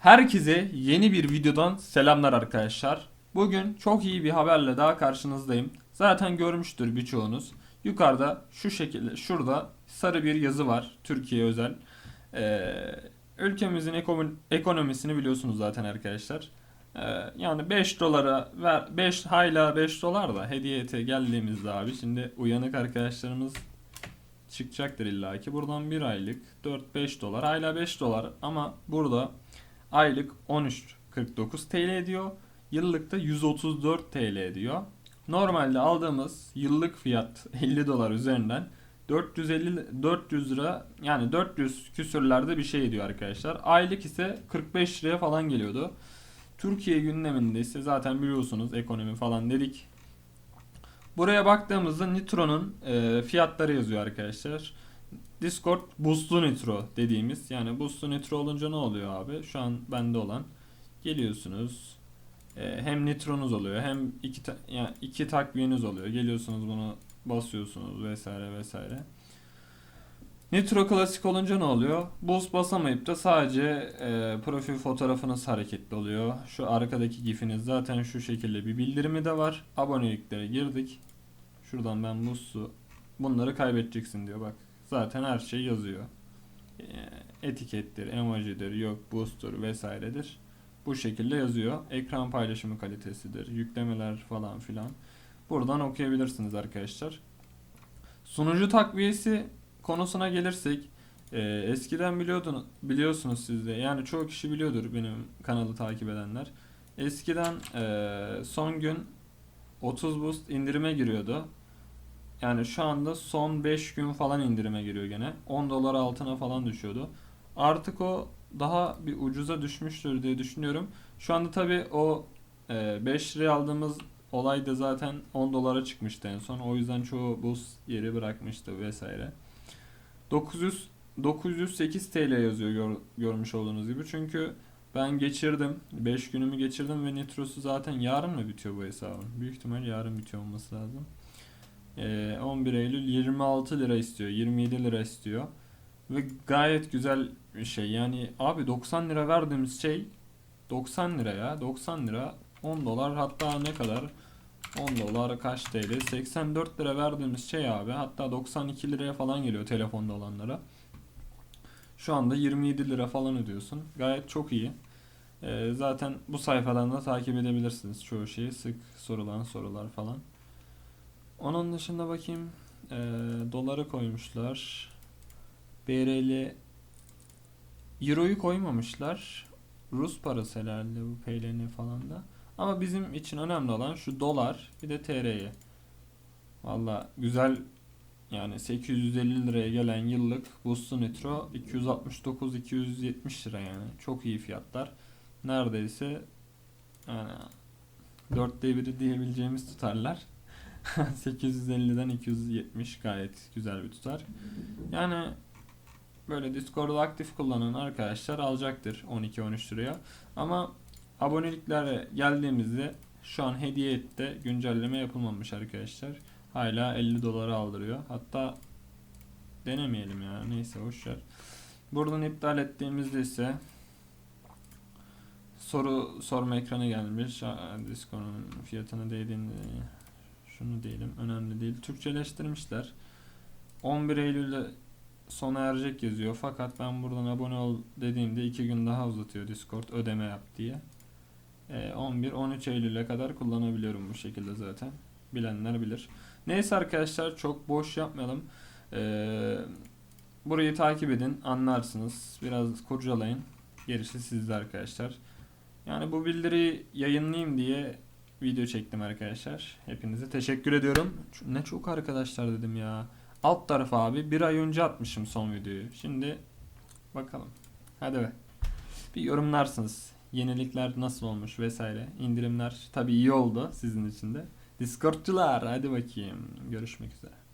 Herkese yeni bir videodan selamlar arkadaşlar. Bugün çok iyi bir haberle daha karşınızdayım. Zaten görmüştür birçoğunuz. Yukarıda şu şekilde şurada sarı bir yazı var. Türkiye özel. Ee, ülkemizin ekonomi- ekonomisini biliyorsunuz zaten arkadaşlar. Ee, yani 5 dolara ver 5 hala 5 dolar da hediyete geldiğimizde abi şimdi uyanık arkadaşlarımız çıkacaktır illaki. Buradan bir aylık 4-5 dolar hala 5 dolar ama burada aylık 13.49 TL ediyor. Yıllıkta 134 TL ediyor. Normalde aldığımız yıllık fiyat 50 dolar üzerinden 450 400 lira yani 400 küsürlerde bir şey ediyor arkadaşlar. Aylık ise 45 liraya falan geliyordu. Türkiye gündeminde ise zaten biliyorsunuz ekonomi falan dedik. Buraya baktığımızda Nitro'nun e, fiyatları yazıyor arkadaşlar. Discord boostlu nitro dediğimiz yani boostlu nitro olunca ne oluyor abi? Şu an bende olan geliyorsunuz e, hem nitronuz oluyor hem iki ta- yani iki takviyeniz oluyor. Geliyorsunuz bunu basıyorsunuz vesaire vesaire. Nitro klasik olunca ne oluyor? Boost basamayıp da sadece e, profil fotoğrafınız hareketli oluyor. Şu arkadaki gifiniz zaten şu şekilde bir bildirimi de var. Aboneliklere girdik. Şuradan ben Boost'u bunları kaybedeceksin diyor bak. Zaten her şey yazıyor. E, Etikettir, emojidir, yok boost'tur vesairedir. Bu şekilde yazıyor. Ekran paylaşımı kalitesidir, yüklemeler falan filan. Buradan okuyabilirsiniz arkadaşlar. Sunucu takviyesi konusuna gelirsek e, eskiden biliyordun biliyorsunuz siz de yani çoğu kişi biliyordur benim kanalı takip edenler. Eskiden e, son gün 30 boost indirime giriyordu. Yani şu anda son 5 gün falan indirime giriyor gene. 10 dolar altına falan düşüyordu. Artık o daha bir ucuza düşmüştür diye düşünüyorum. Şu anda tabi o e, 5 liraya aldığımız olay da zaten 10 dolara çıkmıştı en son. O yüzden çoğu boost yeri bırakmıştı vesaire. 900 908 TL yazıyor gör- görmüş olduğunuz gibi. Çünkü ben geçirdim. 5 günümü geçirdim ve nitrosu zaten yarın mı bitiyor bu hesabın? Büyük ihtimal yarın bitiyor olması lazım. Ee, 11 Eylül 26 lira istiyor. 27 lira istiyor. Ve gayet güzel bir şey. Yani abi 90 lira verdiğimiz şey 90 lira ya. 90 lira 10 dolar hatta ne kadar? 10 dolar kaç TL? 84 lira verdiğimiz şey abi. Hatta 92 liraya falan geliyor telefonda olanlara. Şu anda 27 lira falan ödüyorsun. Gayet çok iyi. Ee, zaten bu sayfadan da takip edebilirsiniz çoğu şeyi. Sık sorulan sorular falan. Onun dışında bakayım. Ee, doları koymuşlar. BRL Euro'yu koymamışlar. Rus parası herhalde bu PLN falan da. Ama bizim için önemli olan şu dolar bir de TR'ye. Valla güzel yani 850 liraya gelen yıllık Boost'u Nitro 269-270 lira yani. Çok iyi fiyatlar. Neredeyse yani dörtte biri diyebileceğimiz tutarlar. 850'den 270 gayet güzel bir tutar. Yani böyle Discord'u aktif kullanan arkadaşlar alacaktır 12-13 liraya. Ama aboneliklere geldiğimizde şu an hediye ette güncelleme yapılmamış arkadaşlar. Hala 50 dolara aldırıyor. Hatta denemeyelim ya. Neyse boşver. Buradan iptal ettiğimizde ise soru sorma ekranı gelmiş. Discord'un fiyatını değdiğinde şunu diyelim önemli değil. Türkçeleştirmişler. 11 Eylül'de sona erecek yazıyor. Fakat ben buradan abone ol dediğimde 2 gün daha uzatıyor Discord ödeme yap diye. Ee, 11-13 Eylül'e kadar kullanabiliyorum bu şekilde zaten. Bilenler bilir. Neyse arkadaşlar çok boş yapmayalım. Ee, burayı takip edin anlarsınız. Biraz kurcalayın. Gerisi sizde arkadaşlar. Yani bu bildiriyi yayınlayayım diye video çektim arkadaşlar. Hepinize teşekkür ediyorum. Ne çok arkadaşlar dedim ya. Alt taraf abi bir ay önce atmışım son videoyu. Şimdi bakalım. Hadi be. Bir yorumlarsınız. Yenilikler nasıl olmuş vesaire. İndirimler tabii iyi oldu sizin için de. Discord'cular hadi bakayım. Görüşmek üzere.